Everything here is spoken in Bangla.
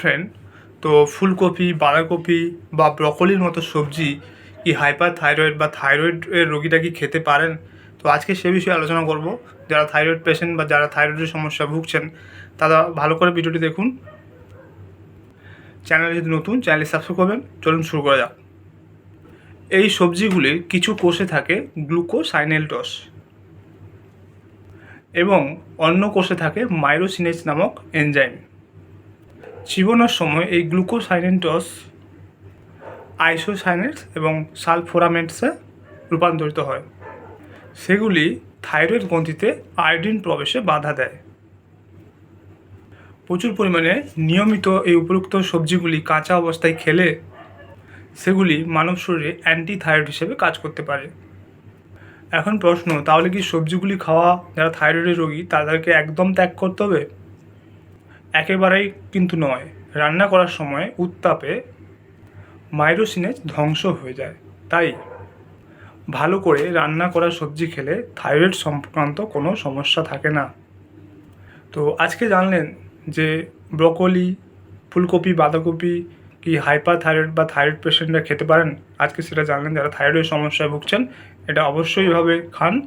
ফ্রেন্ড তো ফুলকপি, বাঁধাকপি বা ব্রকলির মতো সবজি কি হাইপার থাইরয়েড বা থাইরয়েডের রোগীরা কি খেতে পারেন? তো আজকে সে বিষয়ে আলোচনা করব। যারা থাইরয়েড পেশেন্ট বা যারা থাইরয়েডের সমস্যা ভুগছেন, তারা ভালো করে ভিডিওটি দেখুন। চ্যানেলে যদি নতুন চ্যানেল সাবস্ক্রাইব করবেন। চলুন শুরু করা যাক। এই সবজিগুলির কিছু কোষে থাকে গ্লুকোসাইনেলটস এবং অন্য কোষে থাকে মাইরোসিনেজ নামক এনজাইম চিবনোর সময় এই গ্লুকোসাইনেন্টস আইসোসাইনেটস এবং সালফোরামেন্টসে রূপান্তরিত হয়। সেগুলি থাইরয়েড গ্রন্থিতে আয়োডিন প্রবেশে বাধা দেয়। প্রচুর পরিমাণে নিয়মিত এই উপযুক্ত সবজিগুলি কাঁচা অবস্থায় খেলে সেগুলি মানব শরীরে অ্যান্টি থাইরয়েড হিসেবে কাজ করতে পারে। এখন প্রশ্ন, তাহলে কি সবজিগুলি খাওয়া যারা থাইরয়েডের রোগী, তাদেরকে একদম ত্যাগ করতে হবে? একেবারেই কিন্তু নয়। রান্না করার সময় উত্তাপে মাইরোসিনেজ ধ্বংস হয়ে যায়। তাই ভালো করে রান্না করা সবজি খেলে থাইরয়েড সংক্রান্ত কোনো সমস্যা থাকে না। তো আজকে জানলেন যে ব্রকলি, ফুলকপি, বাঁধাকপি কি হাইপার থাইরয়েড বা থাইরয়েড পেশেন্টরা খেতে পারেন? আজকে সেটা জানলেন যারা থাইরয়েড সমস্যায় ভুগছেন, এটা অবশ্যইভাবে খান।